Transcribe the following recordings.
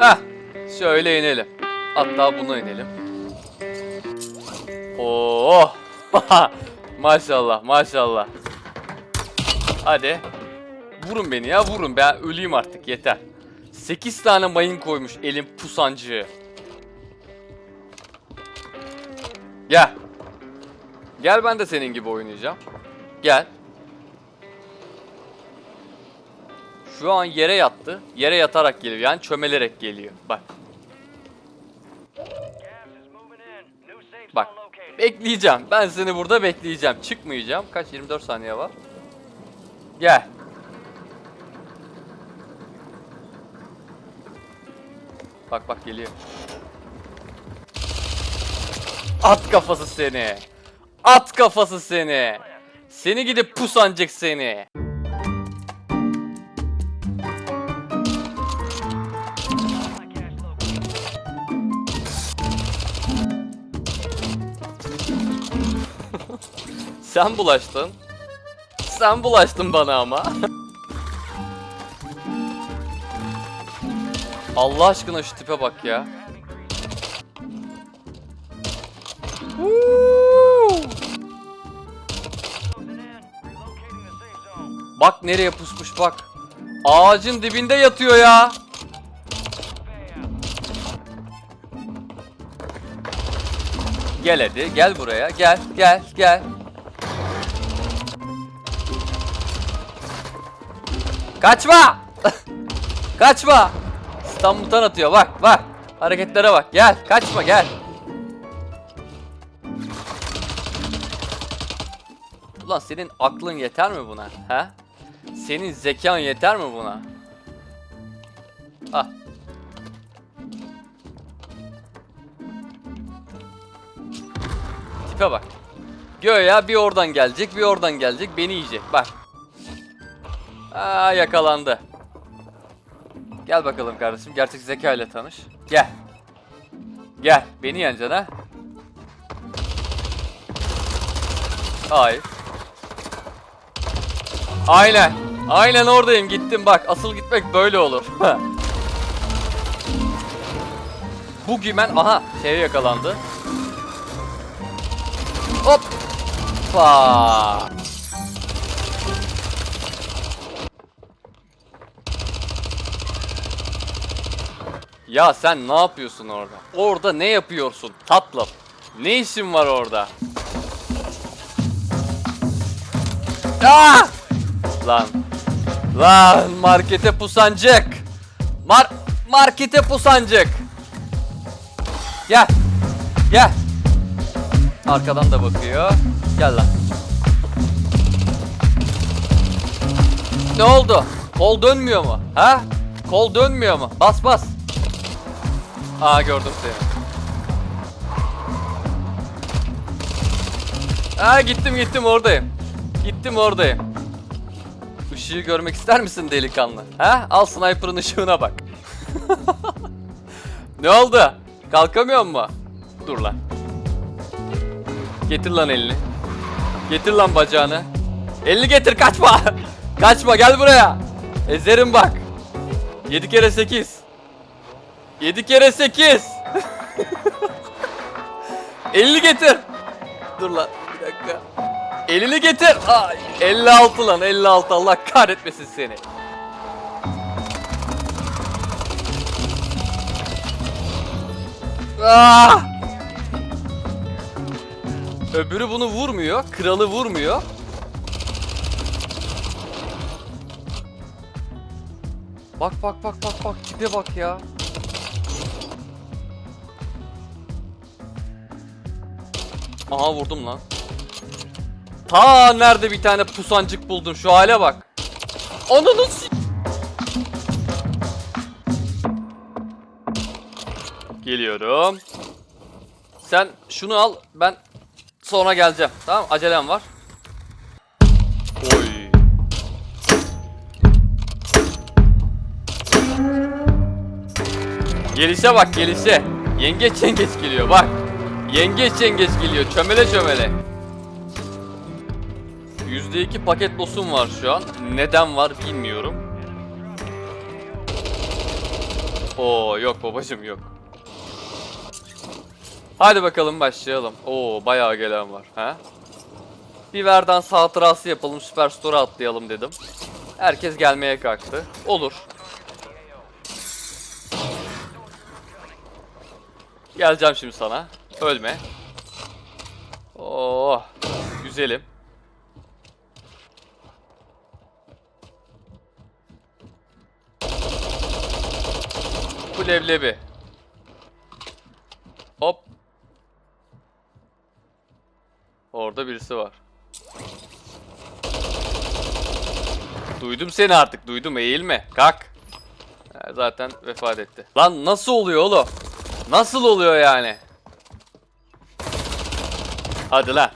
Heh. Şöyle inelim. Hatta buna inelim. Oo. maşallah maşallah. Hadi. Vurun beni ya vurun. Ben öleyim artık yeter. 8 tane mayın koymuş elim pusancığı. Gel. Gel ben de senin gibi oynayacağım. Gel. Şu an yere yattı. Yere yatarak geliyor. Yani çömelerek geliyor. Bak. Bak. Bekleyeceğim. Ben seni burada bekleyeceğim. Çıkmayacağım. Kaç? 24 saniye var. Gel. Bak bak geliyor. At kafası seni. At kafası seni. Seni gidip pusancık seni. Sen bulaştın. Sen bulaştın bana ama. Allah aşkına şu tipe bak ya. Bak nereye pusmuş bak. Ağacın dibinde yatıyor ya. Gel hadi gel buraya gel gel gel. Kaçma! Kaçma! İstanbul'dan atıyor bak bak. Hareketlere bak. Gel kaçma gel. Ulan senin aklın yeter mi buna? He? Senin zekan yeter mi buna? Ah. Tipe bak. Göya bir oradan gelecek, bir oradan gelecek, beni yiyecek. Bak. Aa yakalandı. Gel bakalım kardeşim, gerçek zeka ile tanış. Gel. Gel, beni yeneceksin ha. Hayır. Aynen. Aynen oradayım gittim bak. Asıl gitmek böyle olur. Bu gümen aha şeye yakalandı. Hoppa. Ya sen ne yapıyorsun orada? Orada ne yapıyorsun tatlım? Ne işin var orada? Ah! Lan. Lan markete pusancık. Mar markete pusancık. Gel. Gel. Arkadan da bakıyor. Gel lan. Ne oldu? Kol dönmüyor mu? Ha? Kol dönmüyor mu? Bas bas. Aa gördüm seni. Aa gittim gittim oradayım. Gittim oradayım. Işığı görmek ister misin delikanlı? Ha? Al sniper'ın ışığına bak. ne oldu? Kalkamıyor mu? Dur lan. Getir lan elini. Getir lan bacağını. Elini getir kaçma. kaçma gel buraya. Ezerim bak. 7 kere 8. 7 kere 8. elini getir. Dur lan bir dakika. Elini getir. Ay, 56 lan 56 Allah kahretmesin seni. Ah! Öbürü bunu vurmuyor. Kralı vurmuyor. Bak bak bak bak bak tipe bak ya. Aha vurdum lan. Ta nerede bir tane pusancık buldum şu hale bak. Ananı s- Geliyorum. Sen şunu al ben sonra geleceğim. Tamam acelem var. Oy. Gelişe bak gelişe. Yengeç yengeç geliyor bak. Yengeç yengeç geliyor çömele çömele. %2 paket loss'um var şu an. Neden var bilmiyorum. Oo yok babacım yok. Hadi bakalım başlayalım. Oo bayağı gelen var. Ha? Bir Verdans hatırası yapalım. Superstore'a atlayalım dedim. Herkes gelmeye kalktı. Olur. Geleceğim şimdi sana. Ölme. Oo, güzelim. Bu leblebi. Hop. Orada birisi var. Duydum seni artık. Duydum. Eğilme. Kalk. Zaten vefat etti. Lan nasıl oluyor oğlum? Nasıl oluyor yani? Hadi lan.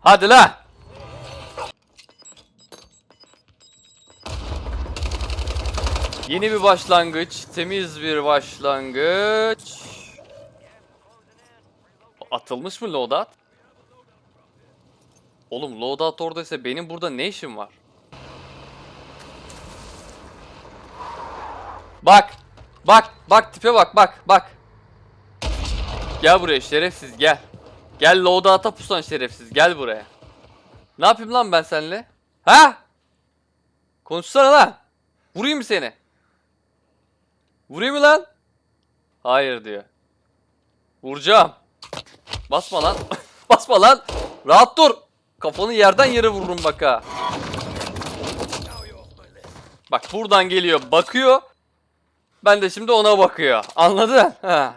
Hadi lan. Yeni bir başlangıç. Temiz bir başlangıç. Atılmış mı loadout? Oğlum loadout oradaysa benim burada ne işim var? Bak. Bak. Bak tipe bak bak bak. Gel buraya şerefsiz gel. Gel loadout'a pusan şerefsiz gel buraya. Ne yapayım lan ben seninle? Ha? Konuşsana lan. Vurayım mı seni? Vurayım mı lan? Hayır diyor. Vuracağım. Basma lan. Basma lan. Rahat dur. Kafanı yerden yere vururum bak ha. Bak buradan geliyor bakıyor. Ben de şimdi ona bakıyor. Anladın? Ha.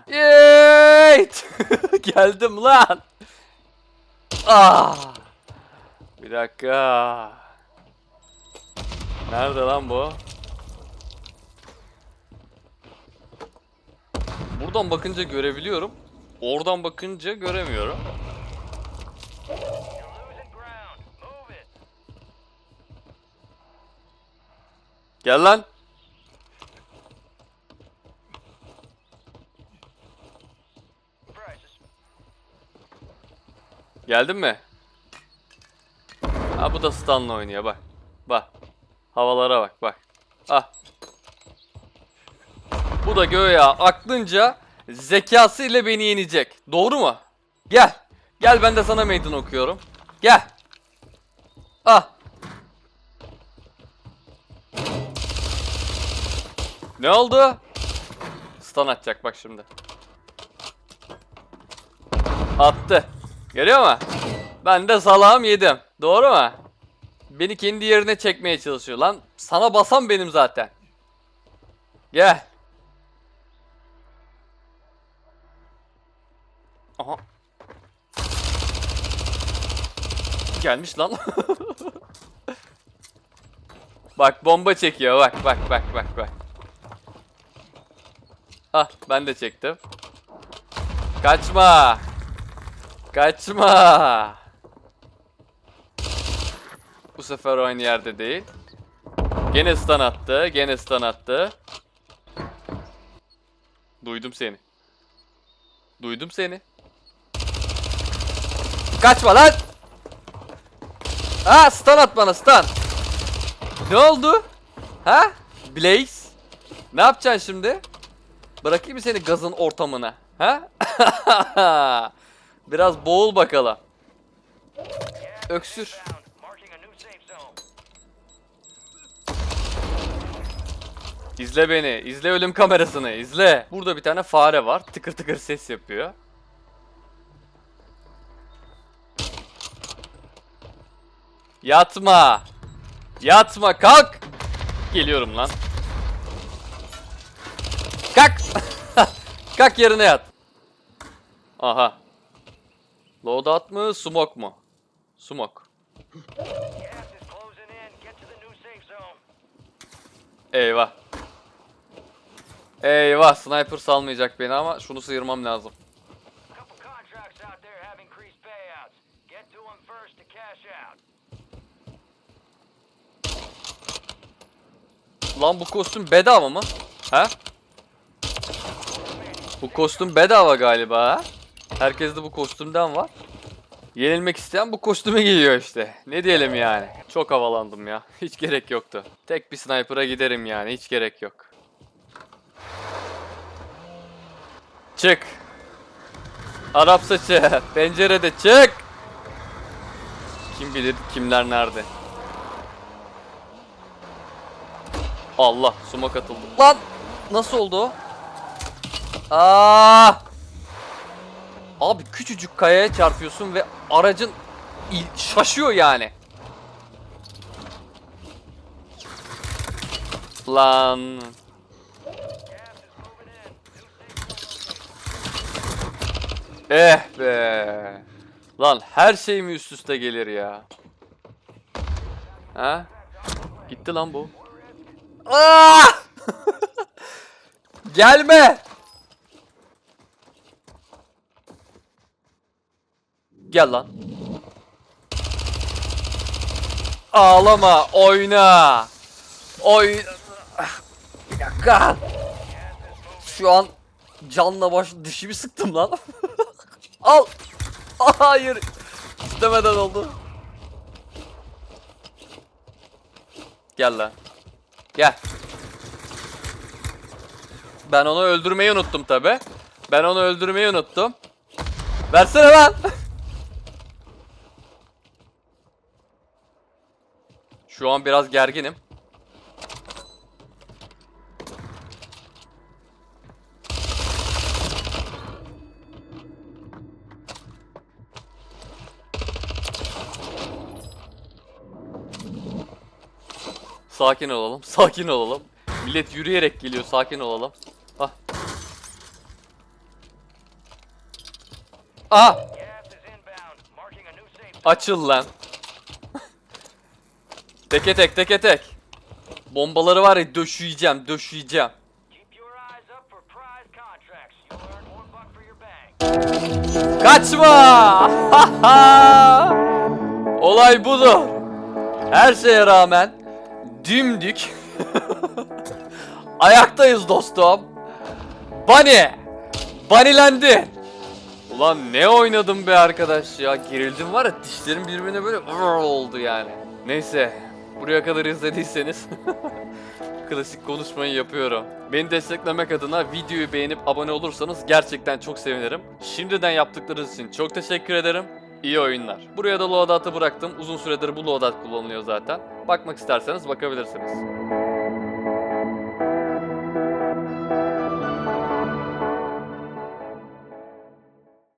Yeet! Geldim lan. Ah. Bir dakika. Nerede lan bu? Buradan bakınca görebiliyorum. Oradan bakınca göremiyorum. Gel lan. Geldin mi? Ha bu da stunla oynuyor bak. Bak. Havalara bak bak. Ah. Bu da göğe aklınca zekası ile beni yenecek. Doğru mu? Gel. Gel ben de sana meydan okuyorum. Gel. Ah. Ne oldu? Stun atacak bak şimdi. Attı. Görüyor mu? Ben de salağım yedim. Doğru mu? Beni kendi yerine çekmeye çalışıyor lan. Sana basan benim zaten. Gel. Aha. Gelmiş lan. bak bomba çekiyor bak bak bak bak bak. Ah ben de çektim. Kaçma. Kaçma. Bu sefer aynı yerde değil. Gene stun attı. Gene stun attı. Duydum seni. Duydum seni. Kaçma lan. Ha stun at bana stun. Ne oldu? Ha? Blaze? Ne yapacaksın şimdi? Bırakayım mı seni gazın ortamına? Ha? Biraz boğul bakalım. Öksür. İzle beni. İzle ölüm kamerasını. İzle. Burada bir tane fare var. Tıkır tıkır ses yapıyor. Yatma. Yatma kalk. Geliyorum lan. Kalk. kalk yerine yat. Aha. Loadout mı, smoke mu? Smoke. Eyvah. Eyvah, sniper salmayacak beni ama şunu sıyırmam lazım. Lan bu kostüm bedava mı? Ha? Bu kostüm bedava galiba ha? Herkeste bu kostümden var. Yenilmek isteyen bu kostüme geliyor işte. Ne diyelim yani. Çok havalandım ya. Hiç gerek yoktu. Tek bir sniper'a giderim yani. Hiç gerek yok. Çık. Arap saçı. Pencerede çık. Kim bilir kimler nerede. Allah suma katıldı. Lan nasıl oldu o? Aa! Abi küçücük kayaya çarpıyorsun ve aracın şaşıyor yani. Lan. Eh be. Lan her şey mi üst üste gelir ya? Ha? Gitti lan bu. Aa! Gelme. Gel lan. Ağlama, oyna. Oyna. Bir. Şu an canla baş dişimi sıktım lan. Al. Hayır. İstemeden oldu. Gel lan. Gel. Ben onu öldürmeyi unuttum tabi. Ben onu öldürmeyi unuttum. Versene lan. Şu an biraz gerginim. Sakin olalım, sakin olalım. Millet yürüyerek geliyor, sakin olalım. Ah. Ah! Gas is inbound, marking a new safe Açıl lan. Teke tek, teke tek. Bombaları var ya döşüyeceğim, döşüyeceğim. Kaçma! Olay budur. Her şeye rağmen dimdik ayaktayız dostum. Bunny! Bunnylendi. Ulan ne oynadım be arkadaş ya. Gerildim var ya dişlerim birbirine böyle oldu yani. Neyse. Buraya kadar izlediyseniz klasik konuşmayı yapıyorum. Beni desteklemek adına videoyu beğenip abone olursanız gerçekten çok sevinirim. Şimdiden yaptıklarınız için çok teşekkür ederim. İyi oyunlar. Buraya da loadout'ı bıraktım. Uzun süredir bu loadout kullanılıyor zaten. Bakmak isterseniz bakabilirsiniz.